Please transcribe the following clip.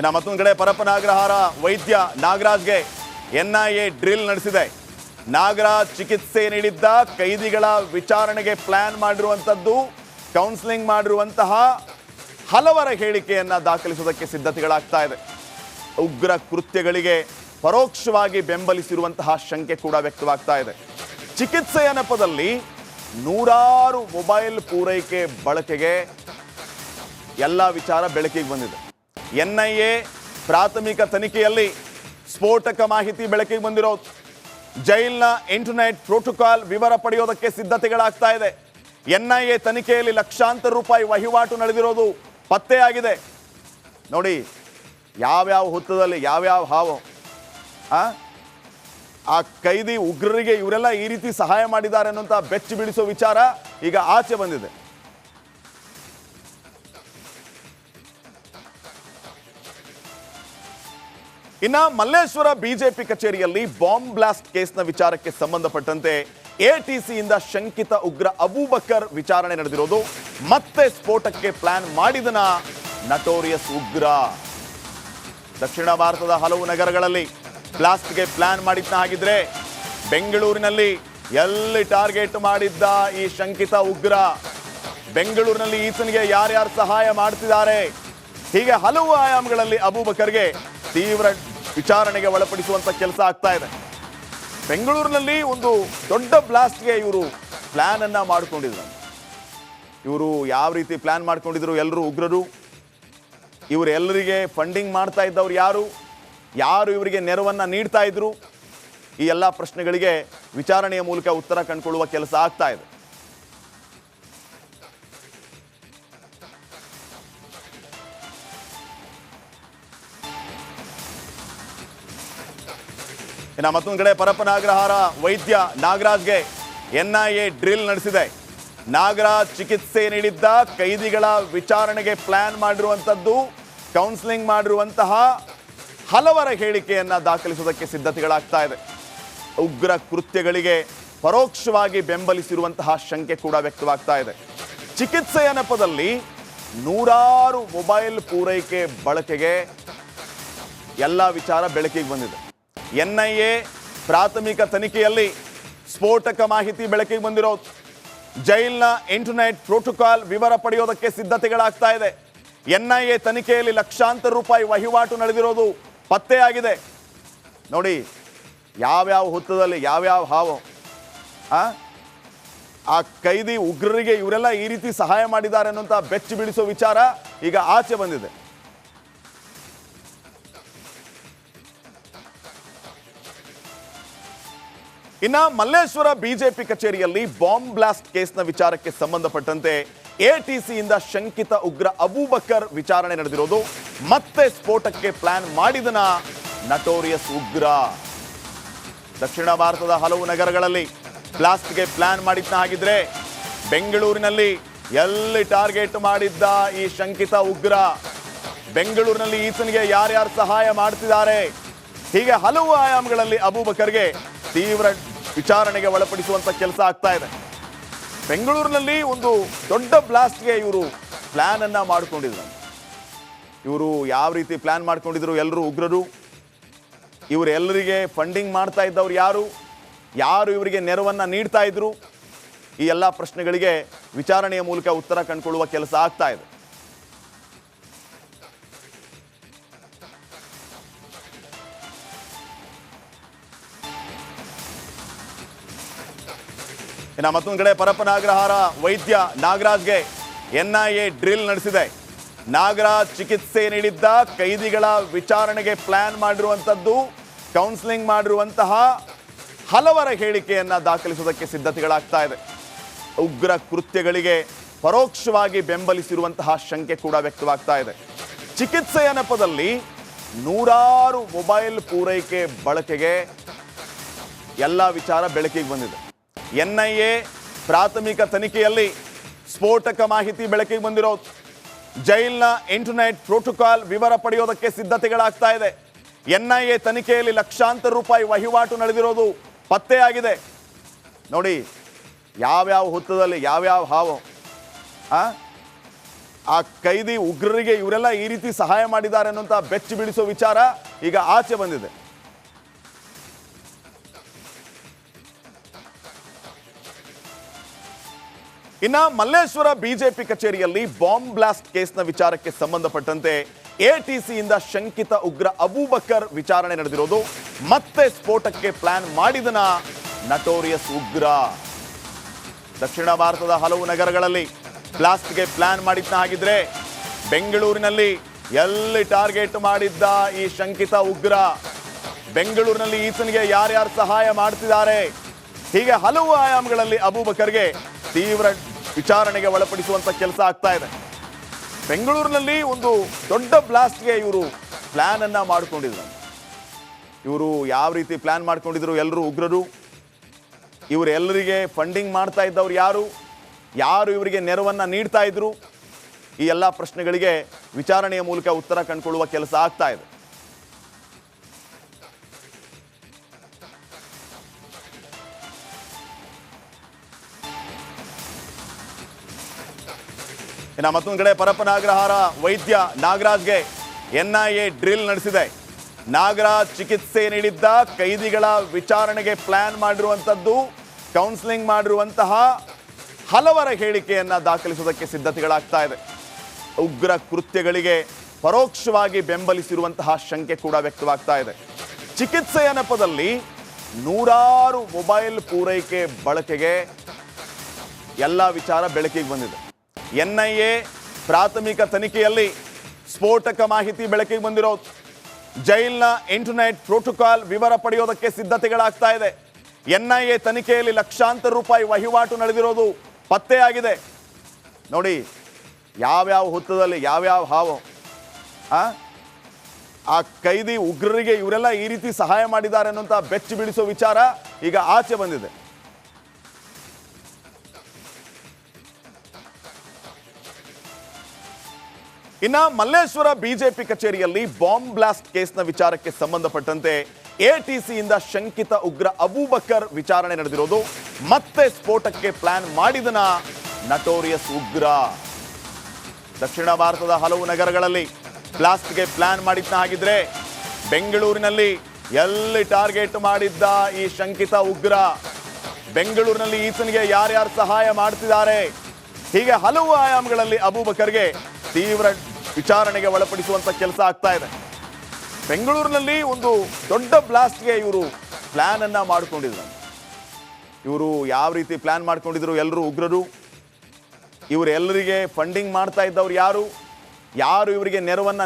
ಇನ್ನು ಮತ್ತೊಂದು ಕಡೆ ಪರಪ್ಪನಾಗ್ರಹಾರ ವೈದ್ಯ ನಾಗರಾಜ್ಗೆ ಎ ಡ್ರಿಲ್ ನಡೆಸಿದೆ. ನಾಗರಾಜ್ ಚಿಕಿತ್ಸೆ ನೀಡಿದ್ದ ಕೈದಿಗಳ ವಿಚಾರಣೆಗೆ ಪ್ಲಾನ್ ಮಾಡಿರುವಂಥದ್ದು ಕೌನ್ಸಿಲಿಂಗ್ ಮಾಡಿರುವಂತಹ ಹಲವರ ಹೇಳಿಕೆಯನ್ನು ದಾಖಲಿಸುವುದಕ್ಕೆ ಸಿದ್ಧತೆಗಳಾಗ್ತಾ ಇದೆ. ಉಗ್ರ ಕೃತ್ಯಗಳಿಗೆ ಪರೋಕ್ಷವಾಗಿ ಬೆಂಬಲಿಸಿರುವಂತಹ ಶಂಕೆ ಕೂಡ ವ್ಯಕ್ತವಾಗ್ತಾ ಇದೆ. ಚಿಕಿತ್ಸೆಯ ನೆಪದಲ್ಲಿ ನೂರಾರು ಮೊಬೈಲ್ ಪೂರೈಕೆ ಬಳಕೆಗೆ ಎಲ್ಲ ವಿಚಾರ ಬೆಳಕಿಗೆ ಬಂದಿದೆ. ಎನ್ಐಎ ಪ್ರಾಥಮಿಕ ತನಿಖೆಯಲ್ಲಿ ಸ್ಫೋಟಕ ಮಾಹಿತಿ ಬೆಳಕಿಗೆ ಬಂದಿರೋದು ಜೈಲ್ನ ಇಂಟರ್ನೆಟ್ ಪ್ರೋಟೋಕಾಲ್ ವಿವರ ಪಡೆಯೋದಕ್ಕೆ ಸಿದ್ಧತೆಗಳಾಗ್ತಾ ಇದೆ. ಎನ್ ಐ ಎ ತನಿಖೆಯಲ್ಲಿ ಲಕ್ಷಾಂತರ ರೂಪಾಯಿ ವಹಿವಾಟು ನಡೆದಿರೋದು ಪತ್ತೆಯಾಗಿದೆ. ನೋಡಿ, ಯಾವ್ಯಾವ ಹುತ್ತದಲ್ಲಿ ಯಾವ್ಯಾವ ಹಾವು, ಆ? ಕೈದಿ ಉಗ್ರರಿಗೆ ಇವರೆಲ್ಲ ಈ ರೀತಿ ಸಹಾಯ ಮಾಡಿದ್ದಾರೆ ಅನ್ನೋಂಥ ಬೆಚ್ಚಿ ಬಿಡಿಸೋ ವಿಚಾರ ಈಗ ಆಚೆ ಬಂದಿದೆ. ಇನ್ನ ಮಲ್ಲೇಶ್ವರ ಬಿಜೆಪಿ ಕಚೇರಿಯಲ್ಲಿ ಬಾಂಬ್ ಬ್ಲಾಸ್ಟ್ ಕೇಸ್ನ ವಿಚಾರಕ್ಕೆ ಸಂಬಂಧಪಟ್ಟಂತೆ ಎಟಿಸಿಯಿಂದ ಶಂಕಿತ ಉಗ್ರ ಅಬೂಬಕರ್ ವಿಚಾರಣೆ ನಡೆದಿರೋದು. ಮತ್ತೆ ಸ್ಫೋಟಕ್ಕೆ ಪ್ಲಾನ್ ಮಾಡಿದನ ನಟೋರಿಯಸ್ ಉಗ್ರ. ದಕ್ಷಿಣ ಭಾರತದ ಹಲವು ನಗರಗಳಲ್ಲಿ ಬ್ಲಾಸ್ಟ್ಗೆ ಪ್ಲಾನ್ ಮಾಡಿದ್ನ ಹಾಗಿದ್ರೆ ಬೆಂಗಳೂರಿನಲ್ಲಿ ಎಲ್ಲಿ ಟಾರ್ಗೆಟ್ ಮಾಡಿದ್ದ ಈ ಶಂಕಿತ ಉಗ್ರ? ಬೆಂಗಳೂರಿನಲ್ಲಿ ಈತನಿಗೆ ಯಾರ್ಯಾರು ಸಹಾಯ ಮಾಡ್ತಿದ್ದಾರೆ? ಹೀಗೆ ಹಲವು ಆಯಾಮಗಳಲ್ಲಿ ಅಬೂಬಕರ್ಗೆ ತೀವ್ರ ವಿಚಾರಣೆಗೆ ಒಳಪಡಿಸುವಂತ ಕೆಲಸ ಆಗ್ತಾ ಇದೆ. ಬೆಂಗಳೂರಿನಲ್ಲಿ ಒಂದು ದೊಡ್ಡ ಬ್ಲಾಸ್ಟ್ಗೆ ಇವರು ಪ್ಲಾನ್ ಅನ್ನ ಮಾಡಿಕೊಂಡಿದ್ರು. ಇವರು ಯಾವ ರೀತಿ ಪ್ಲಾನ್ ಮಾಡ್ಕೊಂಡಿದ್ರು ಎಲ್ಲರೂ ಉಗ್ರರು. ಇವರೆಲ್ಲರಿಗೆ ಫಂಡಿಂಗ್ ಮಾಡ್ತಾ ಇದ್ದವ್ರು ಯಾರು. ಯಾರು ಇವರಿಗೆ ನೆರವನ್ನು ನೀಡ್ತಾ ಇದ್ರು. ಈ ಎಲ್ಲ ಪ್ರಶ್ನೆಗಳಿಗೆ ವಿಚಾರಣೆಯ ಮೂಲಕ ಉತ್ತರ ಕಂಡುಕೊಳ್ಳುವ ಕೆಲಸ ಆಗ್ತಾ ಇದೆ. ಇನ್ನು ಮತ್ತೊಂದು ಕಡೆ ಪರಪ್ಪನಾಗ್ರಹಾರ ವೈದ್ಯ ನಾಗರಾಜ್ಗೆ ಎ ಡ್ರಿಲ್ ನಡೆಸಿದೆ. ನಾಗರಾಜ್ ಚಿಕಿತ್ಸೆ ನೀಡಿದ್ದ ಕೈದಿಗಳ ವಿಚಾರಣೆಗೆ ಪ್ಲಾನ್ ಮಾಡಿರುವಂಥದ್ದು ಕೌನ್ಸಿಲಿಂಗ್ ಮಾಡಿರುವಂತಹ ಹಲವರ ಹೇಳಿಕೆಯನ್ನು ದಾಖಲಿಸುವುದಕ್ಕೆ ಸಿದ್ಧತೆಗಳಾಗ್ತಾ ಇದೆ. ಉಗ್ರ ಕೃತ್ಯಗಳಿಗೆ ಪರೋಕ್ಷವಾಗಿ ಬೆಂಬಲಿಸಿರುವಂತಹ ಶಂಕೆ ಕೂಡ ವ್ಯಕ್ತವಾಗ್ತಾ ಇದೆ. ಚಿಕಿತ್ಸೆಯ ನೆಪದಲ್ಲಿ ನೂರಾರು ಮೊಬೈಲ್ ಪೂರೈಕೆ ಬಳಕೆಗೆ ಎಲ್ಲ ವಿಚಾರ ಬೆಳಕಿಗೆ ಬಂದಿದೆ. ಎನ್ಐಎ ಪ್ರಾಥಮಿಕ ತನಿಖೆಯಲ್ಲಿ ಸ್ಫೋಟಕ ಮಾಹಿತಿ ಬೆಳಕಿಗೆ ಬಂದಿರೋದು ಜೈಲ್ನ ಇಂಟರ್ನೆಟ್ ಪ್ರೋಟೋಕಾಲ್ ವಿವರ ಪಡೆಯೋದಕ್ಕೆ ಸಿದ್ಧತೆಗಳಾಗ್ತಾ ಇದೆ. ಎನ್ ಐ ಎ ತನಿಖೆಯಲ್ಲಿ ಲಕ್ಷಾಂತರ ರೂಪಾಯಿ ವಹಿವಾಟು ನಡೆದಿರೋದು ಪತ್ತೆಯಾಗಿದೆ. ನೋಡಿ, ಯಾವ್ಯಾವ ಹುತ್ತದಲ್ಲಿ ಯಾವ್ಯಾವ ಹಾವು, ಆ? ಆ ಕೈದಿ ಉಗ್ರರಿಗೆ ಇವರೆಲ್ಲ ಈ ರೀತಿ ಸಹಾಯ ಮಾಡಿದ್ದಾರೆ ಅನ್ನುವಂಥ ಬೆಚ್ಚಿ ಬಿಡಿಸೋ ವಿಚಾರ ಈಗ ಆಚೆ ಬಂದಿದೆ. ಇನ್ನ ಮಲ್ಲೇಶ್ವರ ಬಿಜೆಪಿ ಕಚೇರಿಯಲ್ಲಿ ಬಾಂಬ್ ಬ್ಲಾಸ್ಟ್ ಕೇಸ್ನ ವಿಚಾರಕ್ಕೆ ಸಂಬಂಧಪಟ್ಟಂತೆ ಎಟಿಸಿಯಿಂದ ಶಂಕಿತ ಉಗ್ರ ಅಬೂಬಕರ್ ವಿಚಾರಣೆ ನಡೆದಿರೋದು. ಮತ್ತೆ ಸ್ಫೋಟಕ್ಕೆ ಪ್ಲಾನ್ ಮಾಡಿದನ ನಟೋರಿಯಸ್ ಉಗ್ರ. ದಕ್ಷಿಣ ಭಾರತದ ಹಲವು ನಗರಗಳಲ್ಲಿ ಬ್ಲಾಸ್ಟ್ಗೆ ಪ್ಲಾನ್ ಮಾಡಿದ್ನ ಹಾಗಿದ್ರೆ ಬೆಂಗಳೂರಿನಲ್ಲಿ ಎಲ್ಲಿ ಟಾರ್ಗೆಟ್ ಮಾಡಿದ್ದ ಈ ಶಂಕಿತ ಉಗ್ರ? ಬೆಂಗಳೂರಿನಲ್ಲಿ ಈತನಿಗೆ ಯಾರ್ಯಾರು ಸಹಾಯ ಮಾಡ್ತಿದ್ದಾರೆ? ಹೀಗೆ ಹಲವು ಆಯಾಮಗಳಲ್ಲಿ ಅಬೂಬಕರ್ಗೆ ತೀವ್ರ ವಿಚಾರಣೆಗೆ ಒಳಪಡಿಸುವಂತ ಕೆಲಸ ಆಗ್ತಾ ಇದೆ. ಬೆಂಗಳೂರಿನಲ್ಲಿ ಒಂದು ದೊಡ್ಡ ಬ್ಲಾಸ್ಟ್ಗೆ ಇವರು ಪ್ಲಾನ್ ಅನ್ನ ಮಾಡಿಕೊಂಡಿದ್ರು. ಇವರು ಯಾವ ರೀತಿ ಪ್ಲಾನ್ ಮಾಡ್ಕೊಂಡಿದ್ರು ಎಲ್ಲರೂ ಉಗ್ರರು? ಇವರೆಲ್ಲರಿಗೆ ಫಂಡಿಂಗ್ ಮಾಡ್ತಾ ಇದ್ದವ್ರು ಯಾರು? ಯಾರು ಇವರಿಗೆ ನೆರವನ್ನು ನೀಡ್ತಾ ಇದ್ರು? ಈ ಎಲ್ಲ ಪ್ರಶ್ನೆಗಳಿಗೆ ವಿಚಾರಣೆಯ ಮೂಲಕ ಉತ್ತರ ಕಂಡುಕೊಳ್ಳುವ ಕೆಲಸ ಆಗ್ತಾ ಇದೆ. ಇನ್ನು ಮತ್ತೊಂದು ಕಡೆ ಪರಪ್ಪನಾಗ್ರಹಾರ ವೈದ್ಯ ನಾಗರಾಜ್ಗೆ ಎ ಡ್ರಿಲ್ ನಡೆಸಿದೆ. ನಾಗರಾಜ್ ಚಿಕಿತ್ಸೆ ನೀಡಿದ್ದ ಕೈದಿಗಳ ವಿಚಾರಣೆಗೆ ಪ್ಲಾನ್ ಮಾಡಿರುವಂಥದ್ದು ಕೌನ್ಸಿಲಿಂಗ್ ಮಾಡಿರುವಂತಹ ಹಲವರ ಹೇಳಿಕೆಯನ್ನು ದಾಖಲಿಸುವುದಕ್ಕೆ ಸಿದ್ಧತೆಗಳಾಗ್ತಾ ಇದೆ. ಉಗ್ರ ಕೃತ್ಯಗಳಿಗೆ ಪರೋಕ್ಷವಾಗಿ ಬೆಂಬಲಿಸಿರುವಂತಹ ಶಂಕೆ ಕೂಡ ವ್ಯಕ್ತವಾಗ್ತಾ ಇದೆ. ಚಿಕಿತ್ಸೆಯ ನೆಪದಲ್ಲಿ ನೂರಾರು ಮೊಬೈಲ್ ಪೂರೈಕೆ ಬಳಕೆಗೆ ಎಲ್ಲ ವಿಚಾರ ಬೆಳಕಿಗೆ ಬಂದಿದೆ. ಎನ್ಐಎ ಪ್ರಾಥಮಿಕ ತನಿಖೆಯಲ್ಲಿ ಸ್ಫೋಟಕ ಮಾಹಿತಿ ಬೆಳಕಿಗೆ ಬಂದಿರೋದು ಜೈಲ್ನ ಇಂಟರ್ನೆಟ್ ಪ್ರೋಟೋಕಾಲ್ ವಿವರ ಪಡೆಯೋದಕ್ಕೆ ಸಿದ್ಧತೆಗಳಾಗ್ತಾ ಇದೆ. ಎನ್ ಐ ಎ ತನಿಖೆಯಲ್ಲಿ ಲಕ್ಷಾಂತರ ರೂಪಾಯಿ ವಹಿವಾಟು ನಡೆದಿರೋದು ಪತ್ತೆಯಾಗಿದೆ. ನೋಡಿ, ಯಾವ್ಯಾವ ಹುತ್ತದಲ್ಲಿ ಯಾವ್ಯಾವ ಹಾವು, ಆ? ಆ ಕೈದಿ ಉಗ್ರರಿಗೆ ಇವರೆಲ್ಲ ಈ ರೀತಿ ಸಹಾಯ ಮಾಡಿದ್ದಾರೆ ಅನ್ನುವಂಥ ಬೆಚ್ಚಿ ಬಿಡಿಸೋ ವಿಚಾರ ಈಗ ಆಚೆ ಬಂದಿದೆ. ಇನ್ನ ಮಲ್ಲೇಶ್ವರ ಬಿಜೆಪಿ ಕಚೇರಿಯಲ್ಲಿ ಬಾಂಬ್ ಬ್ಲಾಸ್ಟ್ ಕೇಸ್ನ ವಿಚಾರಕ್ಕೆ ಸಂಬಂಧಪಟ್ಟಂತೆ ಎಟಿಸಿಯಿಂದ ಶಂಕಿತ ಉಗ್ರ ಅಬೂಬಕರ್ ವಿಚಾರಣೆ ನಡೆದಿರೋದು. ಮತ್ತೆ ಸ್ಫೋಟಕ್ಕೆ ಪ್ಲಾನ್ ಮಾಡಿದನ ನಟೋರಿಯಸ್ ಉಗ್ರ. ದಕ್ಷಿಣ ಭಾರತದ ಹಲವು ನಗರಗಳಲ್ಲಿ ಬ್ಲಾಸ್ಟ್ಗೆ ಪ್ಲಾನ್ ಮಾಡಿದ್ನ ಹಾಗಿದ್ರೆ ಬೆಂಗಳೂರಿನಲ್ಲಿ ಎಲ್ಲಿ ಟಾರ್ಗೆಟ್ ಮಾಡಿದ್ದ ಈ ಶಂಕಿತ ಉಗ್ರ? ಬೆಂಗಳೂರಿನಲ್ಲಿ ಈತನಿಗೆ ಯಾರ್ಯಾರು ಸಹಾಯ ಮಾಡ್ತಿದ್ದಾರೆ? ಹೀಗೆ ಹಲವು ಆಯಾಮಗಳಲ್ಲಿ ಅಬೂಬಕರ್ಗೆ ತೀವ್ರ ವಿಚಾರಣೆಗೆ ಒಳಪಡಿಸುವಂತ ಕೆಲಸ ಆಗ್ತಾ ಇದೆ. ಬೆಂಗಳೂರಿನಲ್ಲಿ ಒಂದು ದೊಡ್ಡ ಬ್ಲಾಸ್ಟ್ಗೆ ಇವರು ಪ್ಲಾನ್ ಅನ್ನ ಮಾಡಿಕೊಂಡಿದ್ರು. ಇವರು ಯಾವ ರೀತಿ ಪ್ಲಾನ್ ಮಾಡ್ಕೊಂಡಿದ್ರು ಎಲ್ಲರೂ ಉಗ್ರರು? ಇವರೆಲ್ಲರಿಗೆ ಫಂಡಿಂಗ್ ಮಾಡ್ತಾ ಇದ್ದವ್ರು ಯಾರು? ಯಾರು ಇವರಿಗೆ ನೆರವನ್ನು ನೀಡ್ತಾ ಇದ್ರು? ಈ ಎಲ್ಲ ಪ್ರಶ್ನೆಗಳಿಗೆ ವಿಚಾರಣೆಯ ಮೂಲಕ ಉತ್ತರ ಕಂಡುಕೊಳ್ಳುವ ಕೆಲಸ ಆಗ್ತಾ ಇದೆ. ಇನ್ನು ಮತ್ತೊಂದು ಕಡೆ ಪರಪನಾಗ್ರಹಾರ ವೈದ್ಯ ನಾಗರಾಜ್ಗೆ ಎ ಡ್ರಿಲ್ ನಡೆಸಿದೆ. ನಾಗರಾಜ್ ಚಿಕಿತ್ಸೆ ನೀಡಿದ್ದ ಕೈದಿಗಳ ವಿಚಾರಣೆಗೆ ಪ್ಲಾನ್ ಮಾಡಿರುವಂಥದ್ದು ಕೌನ್ಸಿಲಿಂಗ್ ಮಾಡಿರುವಂತಹ ಹಲವರ ಹೇಳಿಕೆಯನ್ನು ದಾಖಲಿಸುವುದಕ್ಕೆ ಸಿದ್ಧತೆಗಳಾಗ್ತಾ ಇದೆ. ಉಗ್ರ ಕೃತ್ಯಗಳಿಗೆ ಪರೋಕ್ಷವಾಗಿ ಬೆಂಬಲಿಸಿರುವಂತಹ ಶಂಕೆ ಕೂಡ ವ್ಯಕ್ತವಾಗ್ತಾ ಇದೆ. ಚಿಕಿತ್ಸೆಯ ನೆಪದಲ್ಲಿ ನೂರಾರು ಮೊಬೈಲ್ ಪೂರೈಕೆ ಬಳಕೆಗೆ ಎಲ್ಲ ವಿಚಾರ ಬೆಳಕಿಗೆ ಬಂದಿದೆ. ಎನ್ಐಎ ಪ್ರಾಥಮಿಕ ತನಿಖೆಯಲ್ಲಿ ಸ್ಫೋಟಕ ಮಾಹಿತಿ ಬೆಳಕಿಗೆ ಬಂದಿರೋದು ಜೈಲ್ನ ಇಂಟರ್ನೆಟ್ ಪ್ರೋಟೋಕಾಲ್ ವಿವರ ಪಡೆಯೋದಕ್ಕೆ ಸಿದ್ಧತೆಗಳಾಗ್ತಾ ಇದೆ. ಎನ್ ಐ ಎ ತನಿಖೆಯಲ್ಲಿ ಲಕ್ಷಾಂತರ ರೂಪಾಯಿ ವಹಿವಾಟು ನಡೆದಿರೋದು ಪತ್ತೆಯಾಗಿದೆ. ನೋಡಿ, ಯಾವ್ಯಾವ ಹುತ್ತದಲ್ಲಿ ಯಾವ್ಯಾವ ಹಾವು, ಆ? ಆ ಕೈದಿ ಉಗ್ರರಿಗೆ ಇವರೆಲ್ಲ ಈ ರೀತಿ ಸಹಾಯ ಮಾಡಿದ್ದಾರೆ ಅನ್ನುವಂಥ ಬೆಚ್ಚಿ ಬಿಡಿಸುವ ವಿಚಾರ ಈಗ ಆಚೆ ಬಂದಿದೆ. ಇನ್ನ ಮಲ್ಲೇಶ್ವರ ಬಿಜೆಪಿ ಕಚೇರಿಯಲ್ಲಿ ಬಾಂಬ್ ಬ್ಲಾಸ್ಟ್ ಕೇಸ್ನ ವಿಚಾರಕ್ಕೆ ಸಂಬಂಧಪಟ್ಟಂತೆ ಎಟಿಸಿಯಿಂದ ಶಂಕಿತ ಉಗ್ರ ಅಬೂಬಕರ್ ವಿಚಾರಣೆ ನಡೆದಿರೋದು. ಮತ್ತೆ ಸ್ಫೋಟಕ್ಕೆ ಪ್ಲಾನ್ ಮಾಡಿದನ ನಟೋರಿಯಸ್ ಉಗ್ರ. ದಕ್ಷಿಣ ಭಾರತದ ಹಲವು ನಗರಗಳಲ್ಲಿ ಬ್ಲಾಸ್ಟ್ಗೆ ಪ್ಲಾನ್ ಮಾಡಿದ್ನ ಹಾಗಿದ್ರೆ ಬೆಂಗಳೂರಿನಲ್ಲಿ ಎಲ್ಲಿ ಟಾರ್ಗೆಟ್ ಮಾಡಿದ್ದ ಈ ಶಂಕಿತ ಉಗ್ರ? ಬೆಂಗಳೂರಿನಲ್ಲಿ ಈತನಿಗೆ ಯಾರ್ಯಾರು ಸಹಾಯ ಮಾಡ್ತಿದ್ದಾರೆ? ಹೀಗೆ ಹಲವು ಆಯಾಮಗಳಲ್ಲಿ ಅಬೂಬಕರ್ಗೆ ತೀವ್ರ ವಿಚಾರಣೆಗೆ ಒಳಪಡಿಸುವಂತ ಕೆಲಸ ಆಗ್ತಾ ಇದೆ. ಬೆಂಗಳೂರಿನಲ್ಲಿ ಒಂದು ದೊಡ್ಡ ಬ್ಲಾಸ್ಟ್ಗೆ ಇವರು ಪ್ಲಾನ್ ಅನ್ನ ಮಾಡಿಕೊಂಡಿದ್ರು. ಇವರು ಯಾವ ರೀತಿ ಪ್ಲಾನ್ ಮಾಡ್ಕೊಂಡಿದ್ರು ಎಲ್ಲರೂ ಉಗ್ರರು. ಇವರೆಲ್ಲರಿಗೆ ಫಂಡಿಂಗ್ ಮಾಡ್ತಾ ಇದ್ದವ್ರು ಯಾರು? ಯಾರು ಇವರಿಗೆ ನೆರವನ್ನ